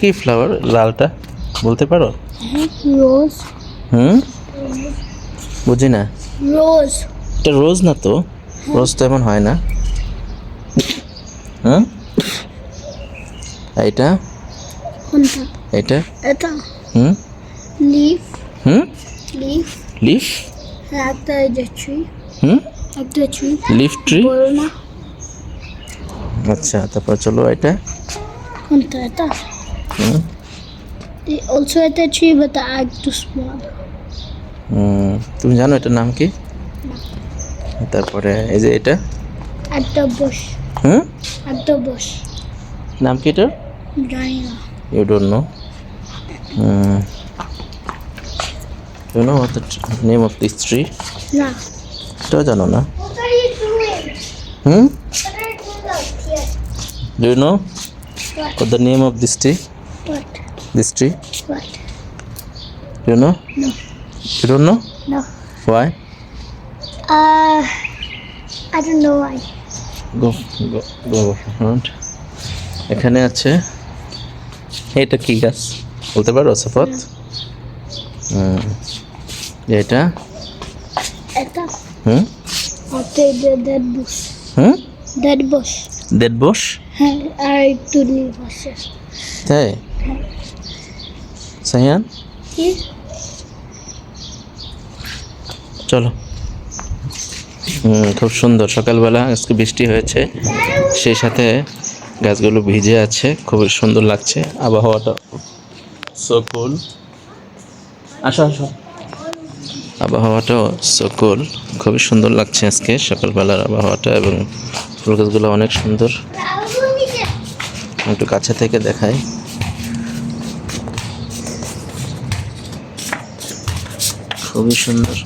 কি ফ্লাওয়ার লালটা? বলতে পারো? রোজ হুম? বুঝি না। রোজ এটা রোজ না তো? রোজ তো এমন হয় না। হুম? এইটা? কোনটা? এটা এটা। Hmm? Leaf hmm? Leaf leaf একটা যে ট্রি হুম? একটা ট্রি লিফ ট্রি আচ্ছা তারপর চলো এটা। কোনটা এটা? হুম অলসো একটা tree but I too small hmm, তুমি জানো এটার নাম কি? তারপরে এই যে এটা? একটা বস হুম? একটা বস নাম কি এটার? জানি না you don't know you know what the name of this tree না। এটাও জানো না। হুম? Do you know What? What the name of this tree What? What? You know No. You don't know No. Why Uh, I don't know why. Go go go front এখানে আছে। এটা কি গাছ? বলতে পারো সফত? এটা? এটা? হুম. হুম? Dead bush. দেড় বস হ্যাঁ আর একটু লিভ আছে তাই? সাহিয়ান চলো। খুব সুন্দর। সকালবেলা আজকে বৃষ্টি হয়েছে। সেই সাথে গাছগুলো ভিজে আছে। খুবই সুন্দর লাগছে। আবহাওয়াটা সকুল আসো আসো। আবহাওয়াটাও সকুল খুবই সুন্দর লাগছে আজকে সকালবেলার আবহাওয়াটা এবং ফুল গাছগুলো অনেক সুন্দর। একটু কাছে থেকে দেখাই। খুবই সুন্দর।